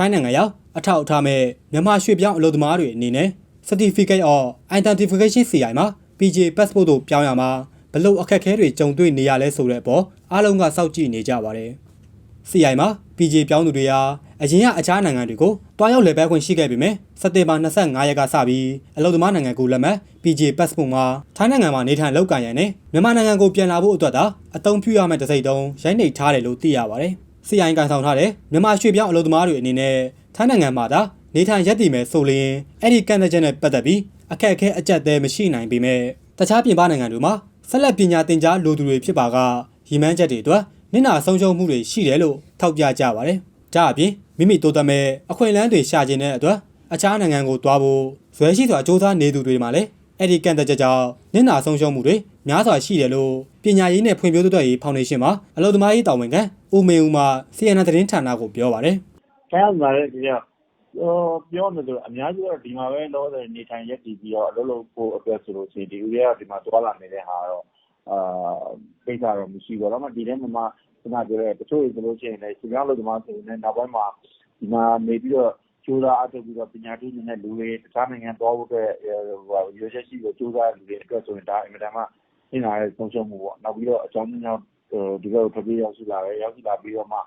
ထိုင်းနိုင်ငံရောက်အထောက်အထားမဲ့မြန်မာရွှေ့ပြောင်းအလုပ်သမားတွေအနေနဲ့ Certificate of Identification CI မှာ PJ Passport တို့ပြောင်းရမှာဘလို့အခက်အခဲတွေကြုံတွေ့နေရလဲဆိုတဲ့အပေါ်အားလုံးကစောင့်ကြည့်နေကြပါတယ်။ CI မှာ PJ ပြောင်းသူတွေဟာအရင်ကအခြားနိုင်ငံတွေကိုတွားရောက်လည်ပတ်ခွင့်ရှိခဲ့ပေမဲ့စက်တင်ဘာ25ရက်ကစပြီးအလုပ်သမားနိုင်ငံကိုလက်မှတ် PJ Passport မှာထိုင်းနိုင်ငံမှာနေထိုင်လုပ်ကိုင်ရန်နဲ့မြန်မာနိုင်ငံကိုပြန်လာဖို့အတွက်သာအသုံးပြုရမယ့်တစ်စိတ်တုံးရိုက်နှိပ်ထားတယ်လို့သိရပါတယ်။ CI ကန်ဆောင်ထားတဲ့မြန်မာရွှေ့ပြောင်းအလုပ်သမားတွေအနေနဲ့ထိုင်းနိုင်ငံမှာသာနေထိုင်ရက်တည်မယ်ဆိုလျင်အဲ့ဒီကန့်သတ်ချက်နဲ့ပတ်သက်ပြီးအခက်အခဲအကျက်သေးမရှိနိုင်ပေမဲ့တခြားပြင်ပနိုင်ငံတွေမှာဆက်လက်ပညာသင်ကြားလိုသူတွေဖြစ်ပါကရည်မှန်းချက်တွေအတွက်နင့်နာဆုံးရှုံးမှုတွေရှိတယ်လို့ထောက်ပြကြပါတယ်။ဒါအပြင်မိမိတိုးတက်မဲ့အခွင့်အလမ်းတွေရှာကျင်တဲ့အတွက်အခြားနိုင်ငံကိုသွားဖို့ဇွဲရှိစွာစ조사နေသူတွေမှာလည်း အဲ့ဒီကန့်သတ်ချက်ကြောင့်နင့်နာဆုံးရှုံးမှုတွေများစွာရှိတယ်လို့ပညာရေးနဲ့ဖွံ့ဖြိုးတိုးတက်ရေးဖောင်ဒေးရှင်းမှာအလုပ်သမားရေးတာဝန်ခံဦးမေဦးမှ CNN သတင်းဌာနကိုပြောပါတယ်။အဲဒါလည်းဒီကဟိုပြောမယ်ဆိုတော့အများကြီးတော့ဒီမှာပဲလောဆယ်နေထိုင်ရက်တည်ပြီးတော့အလုပ်လုပ်ဖို့အတွက်ဆိုလို့ရှိရင်ဒီဦးရဲကဒီမှာသွားလာနေတဲ့ဟာတော့အာကိစ္စတော့မရှိဘူးတော့မှဒီထဲမှာမှခုနပြောတဲ့တချို့ဆိုလို့ရှိရင်လည်းစီကောင်းလို့ဒီမှာဆိုရင်နောက်ပိုင်းမှာဒီမှာနေပြီးတော့ ကျိုးသားအထုတ်ပြီးတော့ ပညာတတ်နေတဲ့လူတွေ တခြားနိုင်ငံသွားဖို့အတွက်ဟိုရွေးချက်ရှိလို့ကျိုးသားလူတွေအတွက်ဆိုရင် ဒါ အင်မတန်မှနေလာတဲ့ ဆုံးရှုံးမှုပေါ့ နောက်ပြီးတော့ အကြောင်းကြောင့် ဒီလို ထွက်ပြေးရောက်ရှိလာတယ် ရောက်ရှိလာပြီးတော့မှ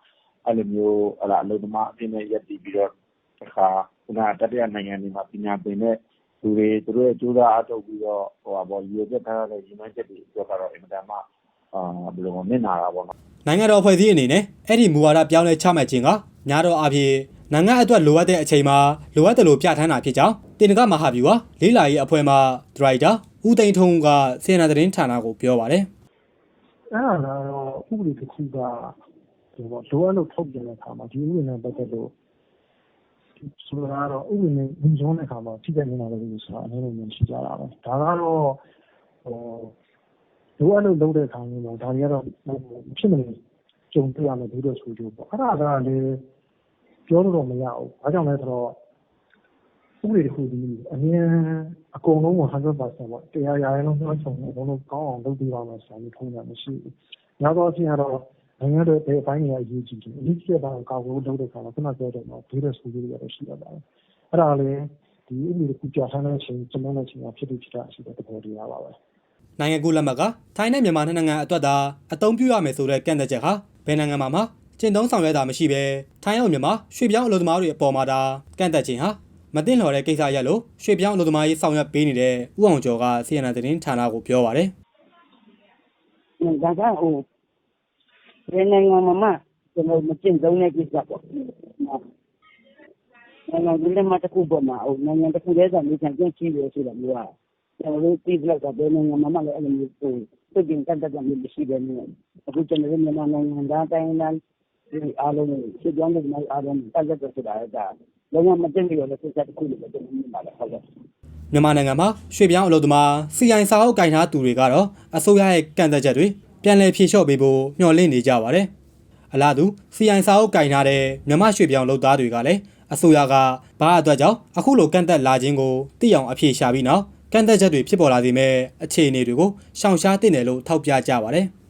အဲ့လိုမျိုးဟလာအလုပ်သမားအဖြစ်နဲ့ရက်တည်ပြီးတော့ တခါခုနတတိယနိုင်ငံတွေမှာ ပညာသင်တဲ့လူတွေ သူတို့ရဲ့ ကြိုးစားအားထုတ်ပြီးတော့ဟိုပါဘောရည်ချက်ထားတဲ့ ရည်မှန်းချက်တွေအတွက်ကတော့ အင်မတန်မှအာဘယ်လိုနစ်နာတာပေါ့နော်။နိုင်ငံတော်ဖွဲ့စည်းအနေနဲ့ အဲ့ဒီမူဝါဒ ပြောင်းလဲချမှတ်ခြင်းက များတော့အဖြစ် နိုင်ငံအတွက်လိုအပ်တဲ့အချိန်မှာလိုအပ်တယ်လို့ပြဋ္ဌာန်းတာဖြစ်ကြောင်းတင်နကမဟာဗျူဟာလေးလာရေးအဖွဲ့မှဒရိုက်တာဦးသိန်းထုံးကစေနာသတင်းဌာနကိုပြောပါတယ်အဲ့ဒါကတော့ဥပဒေတစ်ခုကဒီပေါ့လိုအပ်လို့ထုတ်ပြန်တဲ့အခါမှာဒီဥပဒေနဲ့ပတ်သက်လို့ဆိုတာကတော့ဥပဒေနဲ့ညီညွတ်တဲ့အခါမှာထိခိုက်နေတာလို့ဆိုတာအနေနဲ့မြင်ရှိကြတာပဲဒါကတော့ဟိုလိုအပ်လို့လုပ်တဲ့အခါမျိုးမှာဒါတွေကတော့ဖြစ်မနေကြုံတွေ့ရမယ်ဒီလိုဆိုကြပေါ့အဲ့ဒါကလည်း ပြောလို့တော့မရဘူးဘာကြောင့်လဲဆိုတော့ဥပဒေတစ်ခုဒီအမြင်အကုန်လုံးကို100%ပေါ့တရားရာခိုင်နှုန်းပြောချုံအကုန်လုံးကောင်းအောင်လုပ်ပြီးပါမယ်ဆိုတာမျိုးထုံးတာမရှိဘူး။နောက်တော့အဖြစ်ကတော့နိုင်ငံတော်ဘယ်ပိုင်းတွေအရေးကြီးတယ်။အရေးကြီးတဲ့ဘက်ကာကွယ်လုပ်တဲ့အခါမှာခုနပြောတဲ့မှာဒေးရက်ဆိုပြီးရတော့ရှိရပါတယ်။အဲ့ဒါလည်းဒီဥပဒေကူပြထားတဲ့အချိန်ကျွန်တော်တို့ချိန်မှာဖြစ်ပြီးဖြစ်တာရှိတဲ့သဘောတရားပါပဲ။နိုင်ငံကူးလက်မှတ်ကထိုင်းနဲ့မြန်မာနှစ်နိုင်ငံအတွက်သာအသုံးပြုရမယ်ဆိုတဲ့ကန့်သတ်ချက်ဟာဘယ်နိုင်ငံမှာမှ ကျင့်သုံးဆောင်ရွက်တာမရှိဘဲထိုင်းရောက်မြန်မာရွှေ့ပြောင်းအလုပ်သမားတွေအပေါ်မှာဒါကန့်သတ်ခြင်းဟာမတင်လှော်တဲ့ကိစ္စရက်လို့ရွှေ့ပြောင်းအလုပ်သမားရေးဆောင်ရွက်ပေးနေတဲ့ဦးအောင်ကျော်က CNN သတင်းဌာနကိုပြောပါတယ်ဒါကဟိုဘယ်နိုင်ငံမှာမှကျွန်တော်မကျင့်သုံးတဲ့ကိစ္စပေါ့နိုင်ငံဒီလက်မှတ်တစ်ခုပေါ်မှာဟိုနိုင်ငံတစ်ခုတည်းကနေထိုင်ကျင့်ရှိရဆိုတာမျိုးကကျွန်တော်တို့သိကြတော့ဘယ်နိုင်ငံမှာမှလည်းအဲ့လိုမျိုးဟိုသိကျင်တတ်တတ်မျိုးမရှိပဲနဲ့အခုကျွန်တော်တို့မြန်မာနိုင်ငံသားတိုင်းတိုင်း ဒီအားလုံးကိုပြောင်းတဲ့နိုင်အားလုံးတက်လက်တော့ဆိုတာကလုံးဝမတင်ပြီးတော့လည်းဆက်တစ်ခုလို့ကျွန်တော်မြင်ပါတယ်ဟုတ်ကဲ့။မြန်မာနိုင်ငံမှာရွှေ့ပြောင်းအလုပ်သမား CI စာအုပ်ကင်ထားသူတွေကတော့အစိုးရရဲ့ကန့်သတ်ချက်တွေပြန်လည်ဖြေလျှော့ပေးဖို့မျှော်လင့်နေကြပါတယ်။အလားတူ CI စာအုပ်ကင်ထားတဲ့မြန်မာရွှေ့ပြောင်းလုပ်သားတွေကလည်းအစိုးရကဘာအတွက်ကြောင့်အခုလိုကန့်သက်လာခြင်းကိုသိအောင်အဖြေရှာပြီးနောက်ကန့်သက်ချက်တွေဖြစ်ပေါ်လာစေမဲ့အခြေအနေတွေကိုရှောင်ရှားသင့်တယ်လို့ထောက်ပြကြပါတယ်။